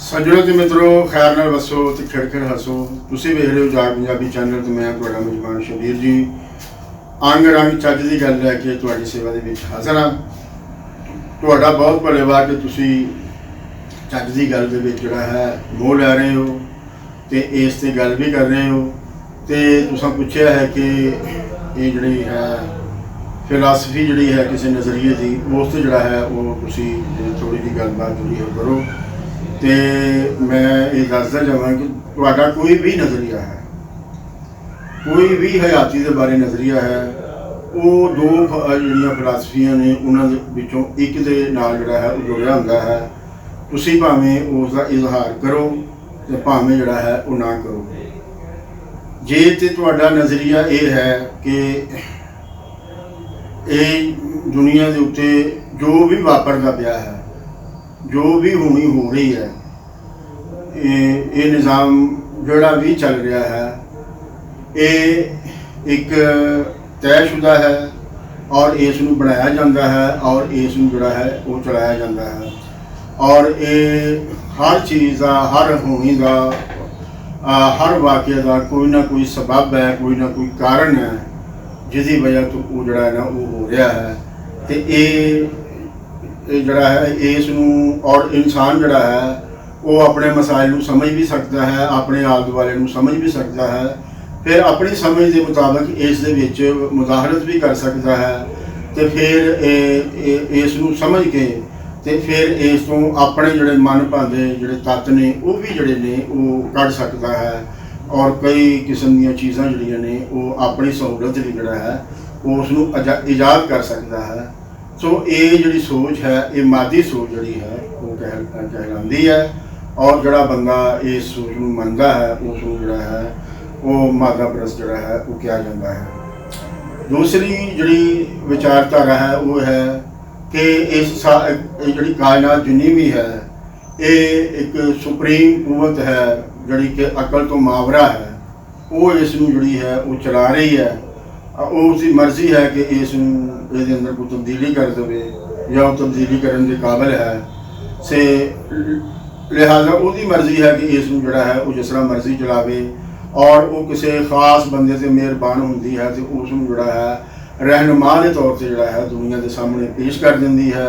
ਸੱਜਣੋ ਤੇ ਮਿੱਤਰੋ, ਖੈਰ ਨਾਲ ਵਸੋ, ਤੇ ਖਿੜਖਿੜ ਹੱਸੋ। ਤੁਸੀਂ ਵੇਖ ਰਹੇ ਹੋ ਜਾਗ ਪੰਜਾਬੀ ਚੈਨਲ ਤੇ ਮੈਂ ਤੁਹਾਡਾ ਮੇਜ਼ਬਾਨ ਸ਼ਬੀਰ ਜੀ। ਅੰਗ ਰੰਗ ਚੱਜ ਦੀ ਗੱਲ ਲੈ ਕੇ ਤੁਹਾਡੀ ਸੇਵਾ ਦੇ ਵਿੱਚ ਹਾਜ਼ਰ ਹਾਂ। ਤੁਹਾਡਾ ਬਹੁਤ ਧੰਨਵਾਦ ਕਿ ਤੁਸੀਂ ਚੱਜ ਦੀ ਗੱਲ ਦੇ ਵਿੱਚ ਜਿਹੜਾ ਹੈ, ਮੋਹ ਲੈ ਰਹੇ ਹੋ ਤੇ ਇਸ ਤੇ ਗੱਲ ਵੀ ਕਰ ਰਹੇ ਹੋ। ਤੇ ਤੁਸੀਂ ਪੁੱਛਿਆ ਹੈ ਕਿ ਇਹ ਜਿਹੜੀ ਹੈ ਫਿਲਾਸਫੀ ਜਿਹੜੀ ਹੈ ਕਿਸੇ ਨਜ਼ਰੀਏ ਦੀ, ਉਸ ਤੇ ਜਿਹੜਾ ਹੈ, ਉਹ ਤੁਸੀਂ ਥੋੜੀ ਜਿਹੀ ਗੱਲਬਾਤ ਜਿਹੜੀ ਉਹ ਕਰੋ। ਤੇ ਮੈਂ ਇਹ ਦੱਸਦਾ ਜਾਵਾਂ ਕਿ ਤੁਹਾਡਾ ਕੋਈ ਵੀ ਨਜ਼ਰੀਆ ਹੈ, ਕੋਈ ਵੀ ਹਯਾਤੀ ਦੇ ਬਾਰੇ ਨਜ਼ਰੀਆ ਹੈ, ਉਹ ਦੋ ਫ- ਜਿਹੜੀਆਂ ਫਿਲਾਸਫੀਆਂ ਨੇ, ਉਹਨਾਂ ਦੇ ਵਿੱਚੋਂ ਇੱਕ ਦੇ ਨਾਲ ਜਿਹੜਾ ਹੈ, ਉਹ ਜੁੜਿਆ ਹੁੰਦਾ ਹੈ। ਤੁਸੀਂ ਭਾਵੇਂ ਉਸ ਦਾ ਇਜ਼ਹਾਰ ਕਰੋ ਤੇ ਭਾਵੇਂ ਜਿਹੜਾ ਹੈ, ਉਹ ਨਾ ਕਰੋ। ਜੇ ਤੇ ਤੁਹਾਡਾ ਨਜ਼ਰੀਆ ਇਹ ਹੈ ਕਿ ਇਹ ਦੁਨੀਆ ਦੇ ਉੱਤੇ ਜੋ ਵੀ ਵਾਪਰਦਾ ਪਿਆ ਹੈ ਜੋ ਵੀ ਹੋਣੀ ਹੋ ਰਹੀ ਹੈ, ਇਹ ਇਹ ਨਿਜ਼ਾਮ ਜਿਹੜਾ ਵੀ ਚੱਲ ਰਿਹਾ ਹੈ, ਇਹ ਇੱਕ ਤੈਅਸ਼ੁਦਾ ਹੈ ਔਰ ਇਸ ਨੂੰ ਬਣਾਇਆ ਜਾਂਦਾ ਹੈ ਔਰ ਇਸ ਨੂੰ ਜਿਹੜਾ ਹੈ ਉਹ ਚਲਾਇਆ ਜਾਂਦਾ ਹੈ। ਔਰ ਇਹ ਹਰ ਚੀਜ਼ ਦਾ, ਹਰ ਹੋਣੀ ਦਾ ਹਰ ਵਾਕਿਆ ਦਾ ਕੋਈ ਨਾ ਕੋਈ ਸਬਬ ਹੈ, ਕੋਈ ਨਾ ਕੋਈ ਕਾਰਨ ਹੈ ਜਿਹਦੀ ਵਜ੍ਹਾ ਤੋਂ ਉਹ ਜਿਹੜਾ ਹੈ ਨਾ ਉਹ ਹੋ ਰਿਹਾ ਹੈ। ਤੇ ਇਹ ਇਹ ਜਿਹੜਾ ਹੈ, ਇਸ ਨੂੰ ਔਰ ਇਨਸਾਨ ਜਿਹੜਾ ਹੈ, ਉਹ ਆਪਣੇ ਮਸਾਇਲ ਨੂੰ ਸਮਝ ਵੀ ਸਕਦਾ ਹੈ, ਆਪਣੇ ਆਲੇ ਦੁਆਲੇ ਨੂੰ ਸਮਝ ਵੀ ਸਕਦਾ ਹੈ। ਫਿਰ ਆਪਣੀ ਸਮਝ ਦੇ ਮੁਤਾਬਕ ਇਸ ਦੇ ਵਿੱਚ ਮੁਜ਼ਾਹਰਤ ਵੀ ਕਰ ਸਕਦਾ ਹੈ ਤੇ ਫਿਰ ਇਹ ਇਸ ਨੂੰ ਸਮਝ ਕੇ ਤੇ ਫਿਰ ਇਸ ਤੋਂ ਆਪਣੇ ਜਿਹੜੇ ਮਨ ਭਾਉਂਦੇ ਜਿਹੜੇ ਤੱਤ ਨੇ, ਉਹ ਵੀ ਜਿਹੜੇ ਨੇ, ਉਹ ਕੱਢ ਸਕਦਾ ਹੈ। ਔਰ ਕਈ ਕਿਸਮ ਦੀਆਂ ਚੀਜ਼ਾਂ ਜਿਹੜੀਆਂ ਨੇ, ਉਹ ਆਪਣੀ ਸਹੂਲਤ ਲਈ ਜਿਹੜਾ ਹੈ, ਉਸ ਨੂੰ ਅਜਾ- ਇਜਾਦ ਕਰ ਸਕਦਾ ਹੈ। ਸੋ ਇਹ ਜਿਹੜੀ ਸੋਚ ਹੈ, ਇਹ ਮਾਦੀ ਸੋਚ ਜਿਹੜੀ ਹੈ, ਉਹ ਕਹਿ, ਕਹਿਲਾਉਂਦੀ ਹੈ ਔਰ ਜਿਹੜਾ ਬੰਦਾ ਇਸ ਸੋਚ ਨੂੰ ਮੰਨਦਾ ਹੈ ਉਸ ਨੂੰ ਜਿਹੜਾ ਹੈ, ਉਹ ਮਾਦਾ ਪ੍ਰਸ ਜਿਹੜਾ ਹੈ, ਉਹ ਕਿਹਾ ਜਾਂਦਾ ਹੈ। ਦੂਸਰੀ ਜਿਹੜੀ ਵਿਚਾਰਧਾਰਾ ਹੈ, ਉਹ ਹੈ ਕਿ ਇਸ ਜਿਹੜੀ ਕਾਇਨਾਤ ਜਿੰਨੀ ਵੀ ਹੈ, ਇਹ ਇੱਕ ਸੁਪਰੀਮ ਕੂਵਤ ਹੈ, ਜਿਹੜੀ ਕਿ ਅਕਲ ਤੋਂ ਮਾਵਰਾ ਹੈ। ਉਹ ਇਸ ਨੂੰ ਜਿਹੜੀ ਹੈ, ਉਹ ਚਲਾ ਰਹੀ ਹੈ। ਅ- ਉਹ ਉਸਦੀ ਮਰਜ਼ੀ ਹੈ ਕਿ ਇਸ ਨੂੰ ਇਹਦੇ ਅੰਦਰ ਕੋਈ ਤਬਦੀਲੀ ਕਰ ਦੇਵੇ ਜਾਂ ਉਹ ਤਬਦੀਲੀ ਕਰਨ ਦੇ ਕਾਬਿਲ ਹੈ। ਸੇ, ਲਿਹਾਜ਼ਾ ਉਹਦੀ ਮਰਜ਼ੀ ਹੈ ਕਿ ਇਸ ਨੂੰ ਜਿਹੜਾ ਹੈ ਉਹ ਜਿਸ ਤਰ੍ਹਾਂ ਮਰਜ਼ੀ ਚਲਾਵੇ ਔਰ ਉਹ ਕਿਸੇ ਖਾਸ ਬੰਦੇ ਤੇ ਮਿਹਰਬਾਨ ਹੁੰਦੀ ਹੈ ਤੇ ਉਸ ਨੂੰ ਜਿਹੜਾ ਹੈ ਰਹਿਨੁਮਾ ਦੇ ਤੌਰ ਤੇ ਜਿਹੜਾ ਹੈ ਦੁਨੀਆ ਦੇ ਸਾਹਮਣੇ ਪੇਸ਼ ਕਰ ਦਿੰਦੀ ਹੈ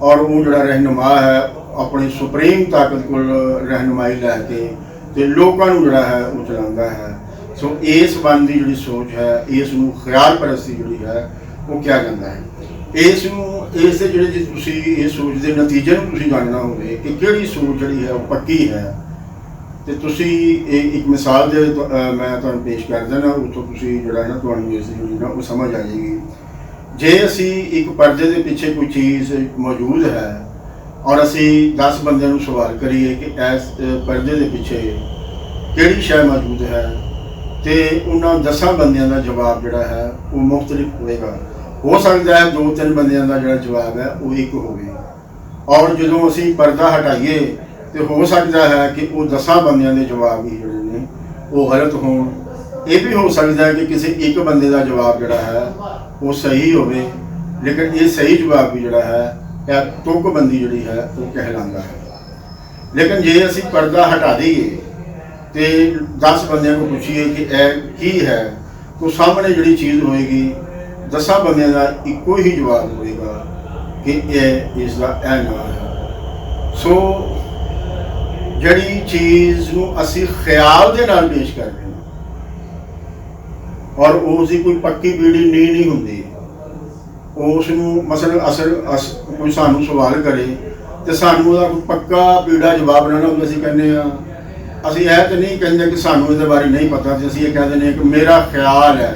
ਔਰ ਉਹ ਜਿਹੜਾ ਰਹਿਨੁਮਾ ਹੈ ਆਪਣੀ ਸੁਪਰੀਮ ਤਾਕਤ ਕੋਲ ਰਹਿਨੁਮਾਈ ਲੈ ਕੇ ਤੇ ਲੋਕਾਂ ਨੂੰ ਜਿਹੜਾ ਹੈ ਉਹ ਚਲਾਉਂਦਾ ਹੈ। ਸੋ ਇਸ ਬੰਦ ਦੀ ਜਿਹੜੀ ਸੋਚ ਹੈ ਇਸ ਨੂੰ ਖਿਆਲ ਪ੍ਰਸਤੀ ਜਿਹੜੀ ਹੈ ਉਹ ਕਿਹਾ ਜਾਂਦਾ ਹੈ। ਇਸ ਨੂੰ ਇਸ ਦੇ ਜਿਹੜੇ ਜੇ ਤੁਸੀਂ ਇਹ ਸੋਚ ਦੇ ਨਤੀਜੇ ਨੂੰ ਤੁਸੀਂ ਜਾਣਨਾ ਹੋਵੇ ਕਿ ਕਿਹੜੀ ਸੋਚ ਜਿਹੜੀ ਹੈ ਉਹ ਪੱਕੀ ਹੈ। ਤੇ ਤੁਸੀਂ ਇਹ ਇੱਕ ਮਿਸਾਲ ਦੇ ਮੈਂ ਤੁਹਾਨੂੰ ਪੇਸ਼ ਕਰ ਦਿੰਦਾ ਉਸ ਤੋਂ ਤੁਸੀਂ ਜਿਹੜਾ ਨਾ ਤੁਹਾਨੂੰ ਇਸ ਦੀ ਜਿਹੜੀ ਨਾ ਉਹ ਸਮਝ ਆ ਜਾਏਗੀ। ਜੇ ਅਸੀਂ ਇੱਕ ਪਰਦੇ ਦੇ ਪਿੱਛੇ ਕੋਈ ਚੀਜ਼ ਮੌਜੂਦ ਹੈ ਔਰ ਅਸੀਂ 10 ਬੰਦਿਆਂ ਨੂੰ ਸਵਾਲ ਕਰੀਏ ਕਿ ਇਸ ਅਹ, ਪਰਦੇ ਦੇ ਪਿੱਛੇ ਕਿਹੜੀ ਸ਼ੈ ਮੌਜੂਦ ਹੈ ਤੇ ਉਹਨਾਂ 10 ਬੰਦਿਆਂ ਦਾ ਜਵਾਬ ਜਿਹੜਾ ਹੈ ਉਹ ਮੁxtਲਿਫ ਹੋਵੇਗਾ। ਹੋ ਸਕਦਾ ਹੈ ਦੋ ਤਿੰਨ ਬੰਦਿਆਂ ਦਾ ਜਿਹੜਾ ਜਵਾਬ ਹੈ ਉਹ ਇੱਕ ਹੋਵੇ। ਔਰ ਜਦੋਂ ਅਸੀਂ ਪਰਦਾ ਹਟਾਈਏ ਤੇ ਹੋ ਸਕਦਾ ਹੈ ਕਿ ਉਹ 10 ਬੰਦਿਆਂ ਦੇ ਜਵਾਬ ਹੀ ਜਿਹੜੇ ਨੇ ਉਹ ਗਲਤ ਹੋਣ। ਇਹ ਵੀ ਹੋ ਸਕਦਾ ਹੈ ਕਿ ਕਿਸੇ ਇੱਕ ਬੰਦੇ ਦਾ ਜਵਾਬ ਜਿਹੜਾ ਹੈ ਉਹ ਸਹੀ ਹੋਵੇ। ਲੇਕਿਨ ਇਹ ਸਹੀ ਜਵਾਬ ਵੀ ਜਿਹੜਾ ਹੈ, ਇਹ ਤੁਕਬੰਦੀ ਜਿਹੜੀ ਹੈ ਉਹ ਕਹਿਲਾਉਂਦਾ ਹੈ। ਲੇਕਿਨ ਜੇ ਅਸੀਂ ਪਰਦਾ ਹਟਾ ਦਈਏ ਤੇ 10 ਬੰਦਿਆਂ ਨੂੰ ਪੁੱਛੀਏ ਕਿ ਇਹ ਕੀ ਹੈ ਤਾਂ ਸਾਹਮਣੇ ਜਿਹੜੀ ਚੀਜ਼ ਹੋਏਗੀ 10 ਬੰਦਿਆਂ ਦਾ ਇੱਕੋ ਹੀ ਜਵਾਬ ਹੋਏਗਾ ਕਿ ਇਹ ਇਸ ਦਾ ਇਹ ਨਾਮ ਹੈ। ਸੋ ਜਿਹੜੀ ਚੀਜ਼ ਨੂੰ ਅਸੀਂ ਖਿਆਲ ਦੇ ਨਾਲ ਪੇਸ਼ ਕਰਦੇ ਹਾਂ, ਔਰ ਉਸ ਦੀ ਕੋਈ ਪੱਕੀ ਬੀੜੀ ਨਹੀਂ ਨਹੀਂ ਹੁੰਦੀ ਉਸ ਨੂੰ ਮਸਲ ਅਸਲ ਅਸ- ਕੋਈ ਸਾਨੂੰ ਸਵਾਲ ਕਰੇ ਤੇ ਸਾਨੂੰ ਉਹਦਾ ਕੋਈ ਪੱਕਾ ਪੀੜਾ ਜਵਾਬ ਲੈਣਾ ਨਾ ਅਸੀਂ ਕਹਿੰਦੇ ਆ ਅਸੀਂ ਇਹ ਤਾਂ ਨਹੀਂ ਕਹਿੰਦੇ ਕਿ ਸਾਨੂੰ ਇਹਦੇ ਬਾਰੇ ਨਹੀਂ ਪਤਾ ਤੇ ਅਸੀਂ ਇਹ ਕਹਿ ਦਿੰਦੇ ਕਿ ਮੇਰਾ ਖਿਆਲ ਹੈ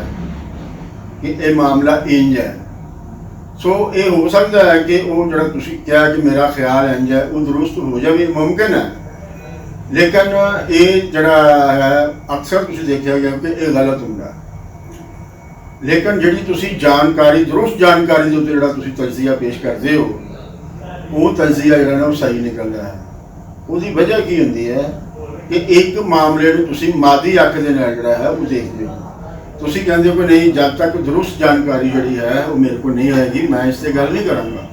ਕਿ ਇਹ ਮਾਮਲਾ ਇੰਜ ਹੈ। ਸੋ ਇਹ ਹੋ ਸਕਦਾ ਹੈ ਕਿ ਉਹ ਜਿਹੜਾ ਤੁਸੀਂ ਕਿਹਾ ਕਿ ਮੇਰਾ ਖਿਆਲ ਇੰਜ ਹੈ, ਉਹ ਦਰੁਸਤ ਹੋ ਜਾਵੇ ਮੁਮਕਿਨ ਹੈ। ਲੇਕਿਨ ਇਹ ਜਿਹੜਾ ਹੈ, ਅਕਸਰ ਤੁਸੀਂ ਦੇਖਿਆ ਗਿਆ ਕਿ ਇਹ ਗਲਤ ਹੁੰਦਾ ਲੇਕਿਨ ਜਿਹੜੀ ਤੁਸੀਂ ਜਾਣਕਾਰੀ, ਦਰੁਸਤ ਜਾਣਕਾਰੀ ਦੇ ਉੱਤੇ ਜਿਹੜਾ ਤੁਸੀਂ ਤਜਜ਼ੀਆ ਪੇਸ਼ ਕਰਦੇ ਹੋ, ਉਹ ਤਜਜ਼ੀਆ ਜਿਹੜਾ ਨਾ ਉਹ ਸਹੀ ਨਿਕਲਦਾ ਹੈ। ਉਹਦੀ ਵਜ੍ਹਾ ਕੀ ਹੁੰਦੀ ਹੈ? ਕਿ ਇੱਕ ਮਾਮਲੇ ਨੂੰ ਤੁਸੀਂ ਮਾਦੀ ਅੱਖ ਦੇ ਨਾਲ ਜਿਹੜਾ ਹੈ ਉਹ ਦੇਖਦੇ ਹੋ। ਤੁਸੀਂ ਕਹਿੰਦੇ ਹੋ ਕਿ ਨਹੀਂ, ਜਦ ਤੱਕ ਦਰੁਸਤ ਜਾਣਕਾਰੀ ਜਿਹੜੀ ਹੈ ਉਹ ਮੇਰੇ ਕੋਲ ਨਹੀਂ ਆਏਗੀ, ਮੈਂ ਇਸ ਤੇ ਗੱਲ ਨਹੀਂ ਕਰਾਂਗਾ।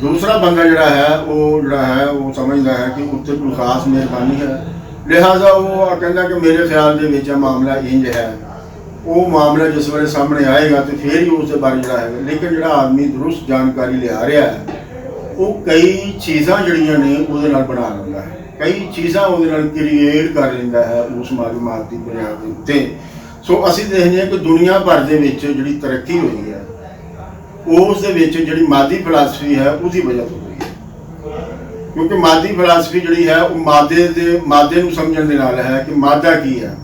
ਦੂਸਰਾ ਬੰਦਾ ਜਿਹੜਾ ਹੈ, ਉਹ ਜਿਹੜਾ ਹੈ, ਉਹ ਸਮਝਦਾ ਹੈ ਕਿ ਉੱਤੇ ਕੋਈ ਖਾਸ ਮਿਹਰਬਾਨੀ ਹੈ। ਲਿਹਾਜ਼ਾ ਉਹ ਕਹਿੰਦਾ ਕਿ ਮੇਰੇ ਖਿਆਲ ਦੇ ਵਿੱਚ ਇਹ ਮਾਮਲਾ ਇੰਜ ਹੈ। ਉਹ ਮਾਮਲਾ ਜਿਸ ਵੇਲੇ ਸਾਹਮਣੇ ਆਏਗਾ ਤੇ ਫਿਰ ਹੀ ਉਸ ਦੇ ਬਾਰੇ ਜਿਹੜਾ ਹੈ, ਲੇਕਿਨ ਜਿਹੜਾ ਆਦਮੀ ਦਰੁਸਤ ਜਾਣਕਾਰੀ ਲਿਆ ਰਿਹਾ ਹੈ, ਉਹ ਕਈ ਚੀਜ਼ਾਂ ਜਿਹੜੀਆਂ ਨੇ ਉਹਦੇ ਨਾਲ ਬਣਾ ਲੈਂਦਾ ਹੈ। ਕਈ ਚੀਜ਼ਾਂ ਉਹਦੇ ਨਾਲ ਕ੍ਰੀਏਟ ਕਰ ਲੈਂਦਾ ਹੈ ਉਸ ਮਾਲੂਮਾਤ ਦੀ ਬੁਨਿਆਦ ਦੇ ਉੱਤੇ। ਸੋ ਅਸੀਂ ਦੇਖਦੇ ਹਾਂ ਕਿ ਦੁਨੀਆ ਭਰ ਦੇ ਵਿੱਚ ਜਿਹੜੀ ਤਰੱਕੀ ਹੋਈ ਹੈ, ਉਸ ਦੇ ਵਿੱਚ ਜਿਹੜੀ ਮਾਦੀ ਫਲਸਫੀ ਹੈ, ਉਹਦੀ ਵਜ੍ਹਾ ਤੋਂ ਹੋਈ ਹੈ। ਕਿਉਂਕਿ ਮਾਦੀ ਫਲਸਫੀ ਜਿਹੜੀ ਹੈ, ਉਹ ਮਾਦੇ ਦੇ, ਮਾਦੇ ਨੂੰ ਸਮਝਣ ਦੇ ਨਾਲ ਹੈ ਕਿ ਮਾਦਾ ਕੀ ਹੈ।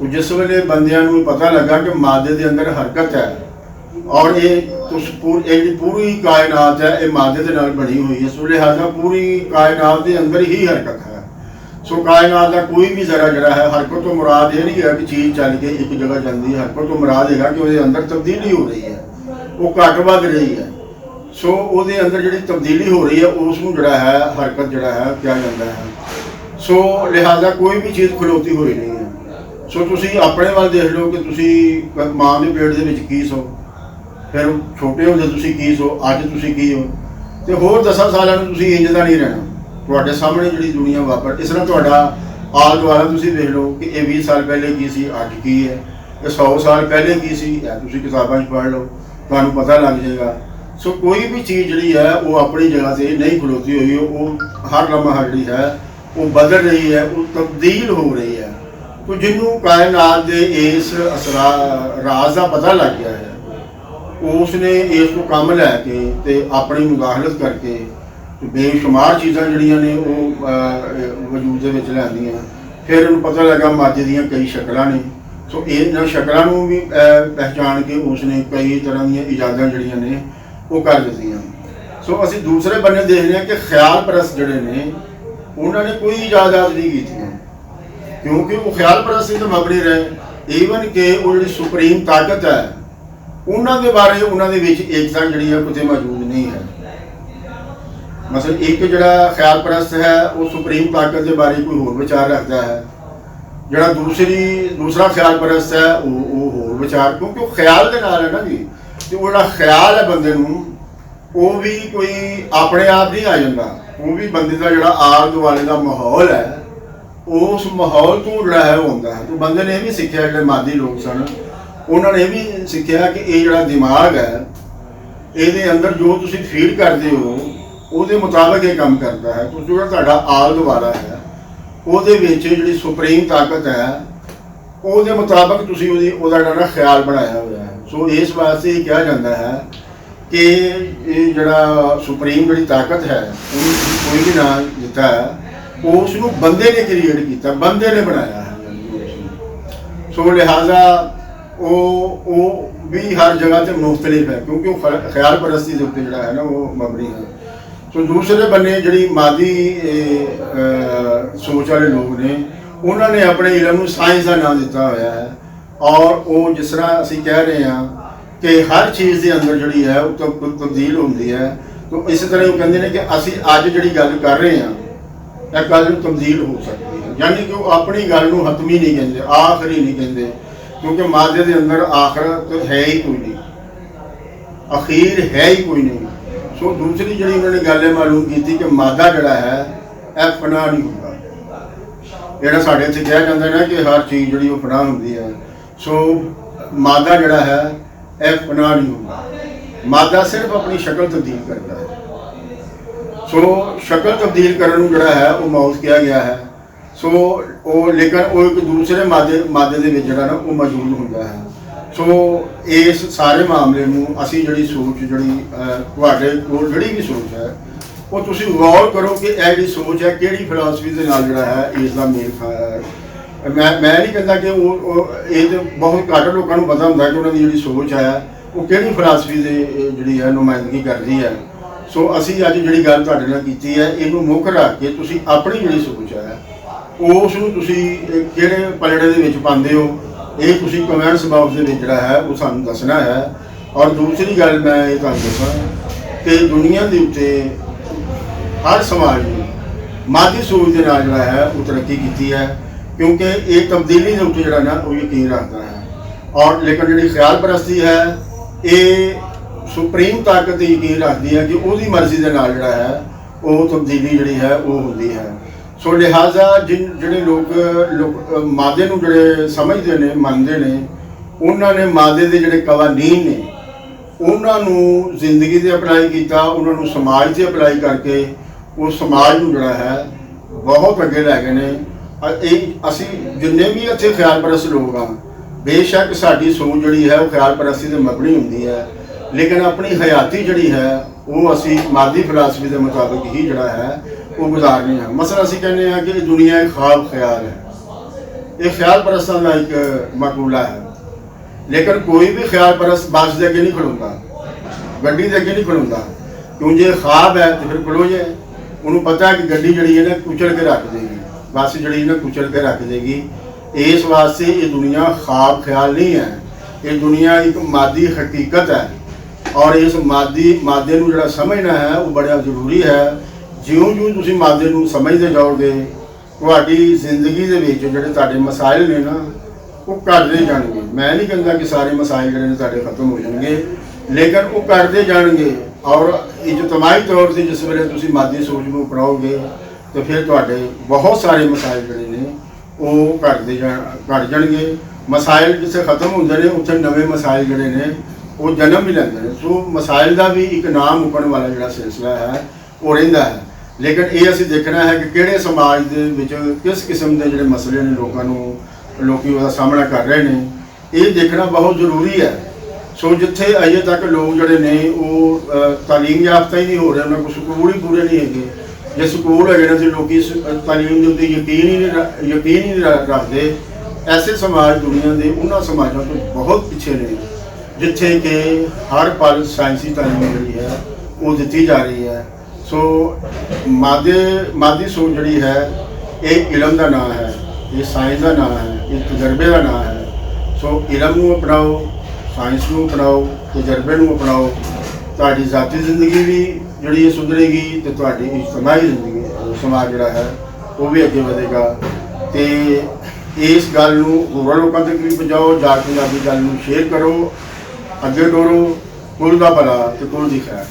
ਉਹ ਜਿਸ ਵੇਲੇ ਬੰਦਿਆਂ ਨੂੰ ਪਤਾ ਲੱਗਾ ਕਿ ਮਾਦੇ ਦੇ ਅੰਦਰ ਹਰਕਤ ਹੈ ਔਰ ਇਹ ਉਸ ਪੂਰੀ ਇਹ ਜਿਹੜੀ ਪੂਰੀ ਕਾਇਨਾਤ ਹੈ, ਇਹ ਮਾਦੇ ਦੇ ਨਾਲ ਬਣੀ ਹੋਈ ਹੈ। ਸੋ ਲਿਹਾਜ਼ਾ ਪੂਰੀ ਕਾਇਨਾਤ ਦੇ ਅੰਦਰ ਹੀ ਹਰਕਤ ਹੈ। ਸੋ ਕਾਇਨਾਤ ਦਾ ਕੋਈ ਵੀ ਜ਼ਰਾ ਜਿਹੜਾ ਹੈ ਹਰਕਤ ਤੋਂ ਮੁਰਾਦ ਇਹ ਨਹੀਂ ਹੈ ਕਿ ਚੀਜ਼ ਚੱਲ ਕੇ ਇੱਕ ਜਗ੍ਹਾ ਜਾਂਦੀ ਹੈ। ਹਰਕਤ ਤੋਂ ਮੁਰਾਦ ਹੈਗਾ ਕਿ ਉਹਦੇ ਅੰਦਰ ਤਬਦੀਲੀ ਹੋ ਰਹੀ ਹੈ। ਉਹ ਘਟ ਵੱਧ ਰਹੀ ਹੈ। ਸੋ ਉਹਦੇ ਅੰਦਰ ਜਿਹੜੀ ਤਬਦੀਲੀ ਹੋ ਰਹੀ ਹੈ, ਉਸ ਨੂੰ ਜਿਹੜਾ ਹੈ, ਹਰਕਤ ਜਿਹੜਾ ਹੈ, ਕਿਹਾ ਜਾਂਦਾ ਹੈ। ਸੋ ਲਿਹਾਜ਼ਾ ਕੋਈ ਵੀ ਚੀਜ਼ ਖਲੋਤੀ ਹੋਈ ਨਹੀਂ ਹੈ। ਸੋ ਤੁਸੀਂ ਆਪਣੇ ਵੱਲ ਦੇਖ ਲਓ ਕਿ ਤੁਸੀਂ ਮਾਂ ਦੇ ਪੇਟ ਦੇ ਵਿੱਚ ਕੀ ਸੋ। ਫਿਰ ਛੋਟੇ ਹੁੰਦੇ ਤੁਸੀਂ ਕੀ ਸੋ, ਅੱਜ ਤੁਸੀਂ ਕੀ ਹੋ? ਤੇ ਹੋਰ 10 ਸਾਲਾਂ ਨੂੰ ਤੁਸੀਂ ਇੰਜ ਦਾ ਨਹੀਂ ਰਹਿਣਾ। ਤੁਹਾਡੇ ਸਾਹਮਣੇ ਜਿਹੜੀ ਦੁਨੀਆ ਵਾਪਰ, ਇਸ ਤਰ੍ਹਾਂ ਤੁਹਾਡਾ ਆਲ ਦੁਆਲਾ ਤੁਸੀਂ ਦੇਖ ਲਓ ਕਿ ਇਹ 20 ਸਾਲ ਪਹਿਲੇ ਕੀ ਸੀ, ਅੱਜ ਕੀ ਹੈ। ਇਹ 100 ਸਾਲ ਪਹਿਲੇ ਕੀ ਸੀ, ਇਹ ਤੁਸੀਂ ਕਿਤਾਬਾਂ 'ਚ ਪੜ੍ਹ ਲਓ, ਤੁਹਾਨੂੰ ਪਤਾ ਲੱਗ ਜਾਏਗਾ। ਸੋ ਕੋਈ ਵੀ ਚੀਜ਼ ਜਿਹੜੀ ਹੈ, ਉਹ ਆਪਣੀ ਜਗ੍ਹਾ ਤੇ ਨਹੀਂ ਖਲੋਤੀ ਹੋਈ, ਉਹ ਹਰ ਲਮਹਾ ਜਿਹੜੀ ਹੈ, ਉਹ ਬਦਲ ਰਹੀ ਹੈ, ਉਹ ਤਬਦੀਲ ਹੋ ਰਹੀ ਹੈ। ਤੋ ਜਿਹਨੂੰ ਕਾਇਨਾਤ ਦੇ ਇਸ ਅਸਰਾ, ਰਾਜ਼ ਦਾ ਪਤਾ ਲੱਗ ਗਿਆ ਹੈ ਉਸ ਨੇ ਇਸ ਤੋਂ ਕੰਮ ਲੈ ਕੇ ਤੇ ਆਪਣੀ ਮੁਦਾਖਲਤ ਕਰਕੇ ਬੇਸ਼ੁਮਾਰ ਚੀਜ਼ਾਂ ਜਿਹੜੀਆਂ ਨੇ ਉਹ ਵਜੂਦ ਦੇ ਵਿੱਚ ਲਿਆਂਦੀਆਂ। ਫਿਰ ਉਹਨੂੰ ਪਤਾ ਲੱਗਾ ਮਾਜੇ ਦੀਆਂ ਕਈ ਸ਼ਕਲਾਂ ਨੇ। ਸੋ ਇਹਨਾਂ ਸ਼ਕਲਾਂ ਨੂੰ ਵੀ ਅਹ, ਪਹਿਚਾਣ ਕੇ ਉਸ ਨੇ ਕਈ ਤਰ੍ਹਾਂ ਦੀਆਂ ਇਜਾਜ਼ਾਂ ਜਿਹੜੀਆਂ ਨੇ ਉਹ ਕਰ ਦਿੱਤੀਆਂ। ਸੋ ਅਸੀਂ ਦੂਸਰੇ ਬੰਨੇ ਦੇਖਦੇ ਹਾਂ ਕਿ ਖਿਆਲ ਪ੍ਰਸਤ ਜਿਹੜੇ ਨੇ ਉਹਨਾਂ ਨੇ ਕੋਈ ਇਜਾਜ਼ਤ ਨਹੀਂ ਕੀਤੀਆਂ ਕਿਉਂਕਿ ਉਹ ਖਿਆਲ ਪ੍ਰਸਤੀ ਤੋਂ ਮਬਨੀ ਰਹੇ। ਈਵਨ ਕਿ ਉਹ ਜਿਹੜੀ ਸੁਪਰੀਮ ਤਾਕਤ ਹੈ ਉਹਨਾਂ ਦੇ ਬਾਰੇ, ਉਹਨਾਂ ਦੇ ਵਿੱਚ ਏਕਤਾ ਜਿਹੜੀ ਹੈ ਕਿਤੇ ਮੌਜੂਦ ਨਹੀਂ ਹੈ। ਮਸਲ ਇੱਕ ਜਿਹੜਾ ਖਿਆਲ ਪ੍ਰਸਤ ਹੈ, ਉਹ ਸੁਪਰੀਮ ਤਾਕਤ ਦੇ ਬਾਰੇ ਕੋਈ ਹੋਰ ਵਿਚਾਰ ਰੱਖਦਾ ਹੈ। ਜਿਹੜਾ ਦੂਸਰੀ, ਦੂਸਰਾ ਖਿਆਲ ਪ੍ਰਸਤ ਹੈ, ਉਹ ਉਹ ਹੋਰ ਵਿਚਾਰ, ਕਿਉਂਕਿ ਉਹ ਖਿਆਲ ਦੇ ਨਾਲ ਹੈ ਨਾ ਜੀ। ਤੇ ਉਹ ਜਿਹੜਾ ਖਿਆਲ ਹੈ ਬੰਦੇ ਨੂੰ, ਉਹ ਵੀ ਕੋਈ ਆਪਣੇ ਆਪ ਨਹੀਂ ਆ ਜਾਂਦਾ। ਉਹ ਵੀ ਬੰਦੇ ਦਾ ਜਿਹੜਾ ਆਲੇ ਦੁਆਲੇ ਦਾ ਮਾਹੌਲ ਹੈ, ਉਸ ਮਾਹੌਲ ਤੋਂ ਜਿਹੜਾ ਹੈ ਉਹ ਹੁੰਦਾ ਹੈ। ਤੇ ਬੰਦੇ ਨੇ ਇਹ ਵੀ ਸਿੱਖਿਆ, ਜਿਹੜੇ ਮਾਦੀ ਲੋਕ ਸਨ ਉਹਨਾਂ ਨੇ ਇਹ ਵੀ ਸਿੱਖਿਆ ਕਿ ਇਹ ਜਿਹੜਾ ਦਿਮਾਗ ਹੈ, ਇਹਦੇ ਅੰਦਰ ਜੋ ਤੁਸੀਂ ਫੀਲ ਕਰਦੇ ਹੋ, ਉਹਦੇ ਮੁਤਾਬਕ ਇਹ ਕੰਮ ਕਰਦਾ ਹੈ। ਤੁਸੀਂ ਜਿਹੜਾ ਤੁਹਾਡਾ ਆਲ ਦੁਆਲਾ ਹੈ, ਉਹਦੇ ਵਿੱਚ ਜਿਹੜੀ ਸੁਪਰੀਮ ਤਾਕਤ ਹੈ, ਉਹਦੇ ਮੁਤਾਬਕ ਤੁਸੀਂ ਉਹਦੀ, ਉਹਦਾ ਜਿਹੜਾ ਨਾ ਖਿਆਲ ਬਣਾਇਆ ਹੋਇਆ ਹੈ। ਸੋ ਇਸ ਵਾਸਤੇ ਇਹ ਕਿਹਾ ਜਾਂਦਾ ਹੈ ਕਿ ਇਹ ਜਿਹੜਾ ਸੁਪਰੀਮ ਜਿਹੜੀ ਤਾਕਤ ਹੈ, ਉਹਨੂੰ ਕੋਈ ਵੀ ਨਾਂ ਦਿੱਤਾ ਹੈ ਉਸ ਨੂੰ ਬੰਦੇ ਨੇ ਕ੍ਰੀਏਟ ਕੀਤਾ, ਬੰਦੇ ਨੇ ਬਣਾਇਆ ਹੈ। ਸੋ ਲਿਹਾਜ਼ਾ ਉਹ ਉਹ ਵੀ ਹਰ ਜਗ੍ਹਾ ਤੇ ਮੁਖਤਲਿਫ ਹੈ ਕਿਉਂਕਿ ਉਹ ਖਿਆਲ ਪਰਸਤੀ ਦੇ ਉੱਤੇ ਜਿਹੜਾ ਹੈ ਨਾ, ਉਹ ਮਬਨੀ ਹੈ। ਸੋ ਦੂਸਰੇ ਬੰਨੇ ਜਿਹੜੀ ਮਾਦੀ ਸੋਚ ਵਾਲੇ ਲੋਕ ਨੇ, ਉਹਨਾਂ ਨੇ ਆਪਣੇ ਇਲਮ ਨੂੰ ਸਾਇੰਸ ਦਾ ਨਾਮ ਦਿੱਤਾ ਹੋਇਆ ਹੈ। ਔਰ ਉਹ ਜਿਸ ਤਰ੍ਹਾਂ ਅਸੀਂ ਕਹਿ ਰਹੇ ਹਾਂ ਕਿ ਹਰ ਚੀਜ਼ ਦੇ ਅੰਦਰ ਜਿਹੜੀ ਹੈ, ਉਹ ਤਬ- ਤਬਦੀਲ ਹੁੰਦੀ ਹੈ। ਤੋਂ ਇਸੇ ਤਰ੍ਹਾਂ ਉਹ ਕਹਿੰਦੇ ਨੇ ਕਿ ਅਸੀਂ ਅੱਜ ਜਿਹੜੀ ਗੱਲ ਕਰ ਰਹੇ ਹਾਂ, ਇਹ ਗੱਲ ਨੂੰ ਤਬਦੀਲ ਹੋ ਸਕਦੀ ਹੈ। ਯਾਨੀ ਕਿ ਉਹ ਆਪਣੀ ਗੱਲ ਨੂੰ ਹਤਮੀ ਨਹੀਂ ਕਹਿੰਦੇ, ਆਖਰੀ ਨਹੀਂ ਕਹਿੰਦੇ। ਕਿਉਂਕਿ ਮਾਦੇ ਦੇ ਅੰਦਰ ਆਖਰਤ ਹੈ ਹੀ ਕੋਈ ਨਹੀਂ। ਅਖੀਰ ਹੈ ਹੀ ਕੋਈ ਨਹੀਂ। ਸੋ ਦੂਸਰੀ ਜਿਹੜੀ ਉਹਨਾਂ ਨੇ ਗੱਲ ਇਹ ਮਾਲੂਮ ਕੀਤੀ ਕਿ ਮਾਦਾ ਜਿਹੜਾ ਹੈ, ਇਹ ਫਨਾ ਨਹੀਂ ਹੁੰਦਾ। ਜਿਹੜਾ ਸਾਡੇ ਇੱਥੇ ਕਿਹਾ ਜਾਂਦਾ ਨਾ ਕਿ ਹਰ ਚੀਜ਼ ਜਿਹੜੀ ਉਹ ਫਨਾ ਹੁੰਦੀ ਹੈ। ਸੋ ਮਾਦਾ ਜਿਹੜਾ ਹੈ, ਇਹ ਫਨਾ ਨਹੀਂ ਹੁੰਦਾ। ਮਾਦਾ ਸਿਰਫ ਆਪਣੀ ਸ਼ਕਲ ਤਬਦੀਲ ਕਰਦਾ ਹੈ। ਸੋ ਸ਼ਕਲ ਤਬਦੀਲ ਕਰਨ ਨੂੰ ਜਿਹੜਾ ਹੈ, ਉਹ ਮੌਤ ਕਿਹਾ ਗਿਆ ਹੈ ਸੋ ਉਹ ਲੇਕਿਨ ਉਹ ਇੱਕ ਦੂਸਰੇ ਮਾਦੇ ਮਾਦੇ ਦੇ ਵਿੱਚ ਜਿਹੜਾ ਨਾ ਉਹ ਮੌਜੂਦ ਹੁੰਦਾ ਹੈ। ਸੋ ਇਸ ਸਾਰੇ ਮਾਮਲੇ ਨੂੰ ਅਸੀਂ ਜਿਹੜੀ ਸੋਚ, ਜਿਹੜੀ ਤੁਹਾਡੇ ਕੋਲ ਜਿਹੜੀ ਵੀ ਸੋਚ ਹੈ, ਉਹ ਤੁਸੀਂ ਗੌਰ ਕਰੋ ਕਿ ਇਹ ਜਿਹੜੀ ਸੋਚ ਹੈ, ਕਿਹੜੀ ਫਿਲਾਸਫੀ ਦੇ ਨਾਲ ਜਿਹੜਾ ਹੈ, ਇਸ ਦਾ ਮੇਲ ਖਾਇਆ ਹੈ ਮੈਂ ਮੈਂ ਨਹੀਂ ਕਹਿੰਦਾ ਕਿ ਉਹ ਇਹ ਤੇ ਬਹੁਤ ਘੱਟ ਲੋਕਾਂ ਨੂੰ ਪਤਾ ਹੁੰਦਾ ਕਿ ਉਹਨਾਂ ਦੀ ਜਿਹੜੀ ਸੋਚ ਹੈ, ਉਹ ਕਿਹੜੀ ਫਿਲਾਸਫੀ ਦੇ ਜਿਹੜੀ ਹੈ, ਨੁਮਾਇੰਦਗੀ ਕਰਦੀ ਹੈ। ਸੋ ਅਸੀਂ ਅੱਜ ਜਿਹੜੀ ਗੱਲ ਤੁਹਾਡੇ ਨਾਲ ਕੀਤੀ ਹੈ, ਇਹਨੂੰ ਮੁੱਖ ਰੱਖ ਕੇ ਤੁਸੀਂ ਆਪਣੀ ਜਿਹੜੀ ਸੋਚ ਹੈ ਉਸ ਨੂੰ ਤੁਸੀਂ ਕਿਹੜੇ ਪਲੜੇ ਦੇ ਵਿੱਚ ਪਾਉਂਦੇ ਹੋ, ਇਹ ਤੁਸੀਂ ਕਮੈਂਟਸ ਬਾਕਸ ਦੇ ਵਿੱਚ ਜਿਹੜਾ ਹੈ, ਉਹ ਸਾਨੂੰ ਦੱਸਣਾ ਹੈ। ਔਰ ਦੂਸਰੀ ਗੱਲ ਮੈਂ ਇਹ ਤੁਹਾਨੂੰ ਦੱਸਾਂ ਕਿ ਦੁਨੀਆ ਦੇ ਉੱਤੇ ਹਰ ਸਮਾਜ ਨੇ ਮਾਦੀ ਸੋਚ ਦੇ ਨਾਲ ਜਿਹੜਾ ਹੈ, ਉਹ ਤਰੱਕੀ ਕੀਤੀ ਹੈ, ਕਿਉਂਕਿ ਇਹ ਤਬਦੀਲੀ ਦੇ ਉੱਤੇ ਜਿਹੜਾ ਨਾ, ਉਹ ਯਕੀਨ ਰੱਖਦਾ ਹੈ। ਔਰ ਲੇਕਿਨ ਜਿਹੜੀ ਖਿਆਲ ਪ੍ਰਸਤੀ ਹੈ, ਇਹ ਸੁਪਰੀਮ ਤਾਕਤ ਤੇ ਯਕੀਨ ਰੱਖਦੀ ਹੈ ਕਿ ਉਹਦੀ ਮਰਜ਼ੀ ਦੇ ਨਾਲ ਜਿਹੜਾ ਹੈ, ਉਹ ਤਬਦੀਲੀ ਜਿਹੜੀ ਹੈ, ਉਹ ਹੁੰਦੀ ਹੈ। ਸੋ ਲਿਹਾਜ਼ਾ ਜਿਨ ਜਿਹੜੇ ਲੋਕ ਮਾਦੇ ਨੂੰ ਜਿਹੜੇ ਸਮਝਦੇ ਨੇ, ਮੰਨਦੇ ਨੇ, ਉਹਨਾਂ ਨੇ ਮਾਦੇ ਦੇ ਜਿਹੜੇ ਕਵਾਨੀਨ ਨੇ, ਉਹਨਾਂ ਨੂੰ ਜ਼ਿੰਦਗੀ 'ਤੇ ਅਪਲਾਈ ਕੀਤਾ, ਉਹਨਾਂ ਨੂੰ ਸਮਾਜ ਤੇ ਅਪਲਾਈ ਕਰਕੇ, ਉਹ ਸਮਾਜ ਨੂੰ ਜਿਹੜਾ ਹੈ, ਬਹੁਤ ਅੱਗੇ ਲੈ ਗਏ ਨੇ। ਇਹ ਅਸੀਂ ਜਿੰਨੇ ਵੀ ਇੱਥੇ ਖਿਆਲ ਪਰਸਤ ਲੋਕ ਆ, ਬੇਸ਼ੱਕ ਸਾਡੀ ਸੋਚ ਜਿਹੜੀ ਹੈ, ਉਹ ਖਿਆਲ ਪਰਸਤੀ ਤੇ ਮਬਨੀ ਹੁੰਦੀ ਹੈ। ਲੇਕਿਨ ਆਪਣੀ ਹਯਾਤੀ ਜਿਹੜੀ ਹੈ, ਉਹ ਅਸੀਂ ਮਾਦੀ ਫਿਲਾਸਫੀ ਦੇ ਮੁਤਾਬਕ ਹੀ ਜਿਹੜਾ ਹੈ ਉਹ ਗੁਜ਼ਾਰਨੀ ਹੈ। ਮਸਲਾ ਅਸੀਂ ਕਹਿੰਦੇ ਹਾਂ ਕਿ ਇਹ ਦੁਨੀਆ ਇੱਕ ਖਾਬ ਖਿਆਲ ਹੈ। ਇਹ ਖਿਆਲ ਪਰਸਤਾਂ ਦਾ ਇੱਕ ਮਕੂਲਾ ਹੈ। ਲੇਕਿਨ ਕੋਈ ਵੀ ਖਿਆਲ ਪਰਸਤ ਬਾਸ ਦੇ ਅੱਗੇ ਨਹੀਂ ਖੜੋਂਦਾ। ਗੱਡੀ ਦੇ ਅੱਗੇ ਨਹੀਂ ਖੜੋਂਦਾ। ਕਿਉਂ ਜੇ ਖਾਬ ਹੈ ਤੇ ਫਿਰ ਖੜੋ ਜੇ। ਉਹਨੂੰ ਪਤਾ ਹੈ ਕਿ ਗੱਡੀ ਜਿਹੜੀ ਹੈ ਨਾ ਕੁਚਲ ਕੇ ਰੱਖ ਦੇਗੀ। ਬੱਸ ਜਿਹੜੀ ਨਾ ਕੁਚਲ ਕੇ ਰੱਖ ਦੇਗੀ। ਇਸ ਵਾਸਤੇ ਇਹ ਦੁਨੀਆ ਖਾਬ ਖਿਆਲ ਨਹੀਂ ਹੈ। ਇਹ ਦੁਨੀਆ ਇੱਕ ਮਾਦੀ ਹਕੀਕਤ ਹੈ। ਔਰ ਇਸ ਮਾਦੀ, ਮਾਦੇ ਨੂੰ ਜਿਹੜਾ ਸਮਝਣਾ ਹੈ, ਉਹ ਬੜਾ ਜ਼ਰੂਰੀ ਹੈ। ਜਿਉਂ-ਜਿਉਂ ਤੁਸੀਂ ਮਾਦੇ ਨੂੰ ਸਮਝਦੇ ਜਾਓਗੇ, ਤੁਹਾਡੀ ਜ਼ਿੰਦਗੀ ਦੇ ਵਿੱਚ ਜਿਹੜੇ ਤੁਹਾਡੇ ਮਸਾਇਲ ਨੇ ਨਾ, ਉਹ ਘਟਦੇ ਜਾਣਗੇ। ਮੈਂ ਨਹੀਂ ਕਹਿੰਦਾ ਕਿ ਸਾਰੇ ਮਸਾਇਲ ਜਿਹੜੇ ਨੇ ਤੁਹਾਡੇ ਖਤਮ ਹੋ ਜਾਣਗੇ, ਲੇਕਿਨ ਉਹ ਘਟਦੇ ਜਾਣਗੇ ਔਰ ਇਜਤਮਾਹੀ ਤੌਰ ਤੇ ਜਿਸ ਵੇਲੇ ਤੁਸੀਂ ਮਾਦੀ ਸੋਚ ਨੂੰ ਅਪਣਾਓਗੇ, ਤੇ ਫਿਰ ਤੁਹਾਡੇ ਬਹੁਤ ਸਾਰੇ ਮਸਾਇਲ ਜਿਹੜੇ ਨੇ, ਉਹ ਘਟਦੇ ਜਾਣ, ਘਟ ਜਾਣਗੇ। ਮਸਾਇਲ ਜਿੱਥੇ ਖਤਮ ਹੁੰਦੇ ਨੇ, ਉੱਥੇ ਨਵੇਂ ਮਸਾਇਲ ਜਿਹੜੇ ਨੇ, ਉਹ ਜਨਮ ਵੀ ਲੈਂਦੇ ਨੇ। ਸੋ ਮਸਾਇਲ ਦਾ ਵੀ ਇੱਕ ਨਾਮ ਮੁਕਣ ਵਾਲਾ ਜਿਹੜਾ ਸਿਲਸਿਲਾ ਹੈ, ਉਹ ਰਹਿੰਦਾ ਹੈ। ਲੇਕਿਨ ਇਹ ਅਸੀਂ ਦੇਖਣਾ ਹੈ ਕਿ ਕਿਹੜੇ ਸਮਾਜ ਦੇ ਵਿੱਚ ਕਿਸ ਕਿਸਮ ਦੇ ਜਿਹੜੇ ਮਸਲੇ ਨੇ ਲੋਕਾਂ ਨੂੰ ਲੋਕੀ ਉਹਦਾ ਸਾਹਮਣਾ ਕਰ ਰਹੇ ਨੇ ਇਹ ਦੇਖਣਾ ਬਹੁਤ ਜ਼ਰੂਰੀ ਹੈ। ਸੋ ਜਿੱਥੇ ਅਜੇ ਤੱਕ ਲੋਕ ਜਿਹੜੇ ਨੇ ਉਹ ਅ, ਤਾਲੀਮ ਯਾਫਤਾ ਹੀ ਨਹੀਂ ਹੋ ਰਹੇ ਉਹਨਾਂ ਕੋਲ ਸਕੂਲ ਹੀ ਪੂਰੇ ਨਹੀਂ ਹੈਗੇ। ਜੇ ਸਕੂਲ ਹੈਗੇ ਨੇ ਤੇ ਲੋਕੀ ਸ- ਤਾਲੀਮ ਦੇ ਉੱਤੇ ਯਕੀਨ ਹੀ ਨਹੀਂ ਰ- ਯਕੀਨ ਹੀ ਨਹੀਂ ਰ- ਰੱਖਦੇ। ਐਸੇ ਸਮਾਜ ਦੁਨੀਆ ਦੇ ਉਹਨਾਂ ਸਮਾਜਾਂ ਤੋਂ ਬਹੁਤ ਪਿੱਛੇ ਨੇ ਜਿੱਥੇ ਕਿ ਹਰ ਪਲ ਸਾਇੰਸੀ ਤਾਲੀਮ ਜਿਹੜੀ ਹੈ ਉਹ ਦਿੱਤੀ ਜਾ ਰਹੀ ਹੈ। ਸੋ ਮਾਦੇ ਮਾਦੀ ਸੋਚ ਜਿਹੜੀ ਹੈ, ਇਹ ਇਲਮ ਦਾ ਨਾਮ ਹੈ, ਇਹ ਸਾਇੰਸ ਦਾ ਨਾਮ ਹੈ, ਇਹ ਤਜਰਬੇ ਦਾ ਨਾਮ ਹੈ। ਸੋ ਇਲਮ ਨੂੰ ਅਪਣਾਓ ਸਾਇੰਸ ਨੂੰ ਅਪਣਾਓ, ਤਜਰਬੇ ਨੂੰ ਅਪਣਾਓ, ਤੁਹਾਡੀ ਜ਼ਾਤੀ ਜ਼ਿੰਦਗੀ ਵੀ ਜਿਹੜੀ ਹੈ ਸੁਧਰੇਗੀ ਤੇ ਤੁਹਾਡੀ ਇਜਤਮਾਹੀ ਜ਼ਿੰਦਗੀ ਸਮਾਜ ਜਿਹੜਾ ਹੈ, ਉਹ ਵੀ ਅੱਗੇ ਵਧੇਗਾ। ਤੇ ਇਸ ਗੱਲ ਨੂੰ ਹੋਰਾਂ ਲੋਕਾਂ ਤੱਕ ਵੀ ਪਹੁੰਚਾਓ ਜਾ ਕੇ ਪੰਜਾਬੀ ਗੱਲ ਨੂੰ ਸ਼ੇਅਰ ਕਰੋ, ਅੱਗੇ ਟੋਰੋ ਕੁਲ ਦਾ ਭਲਾ ਤੇ ਕੁਲ ਦੀ ਖੈਰ।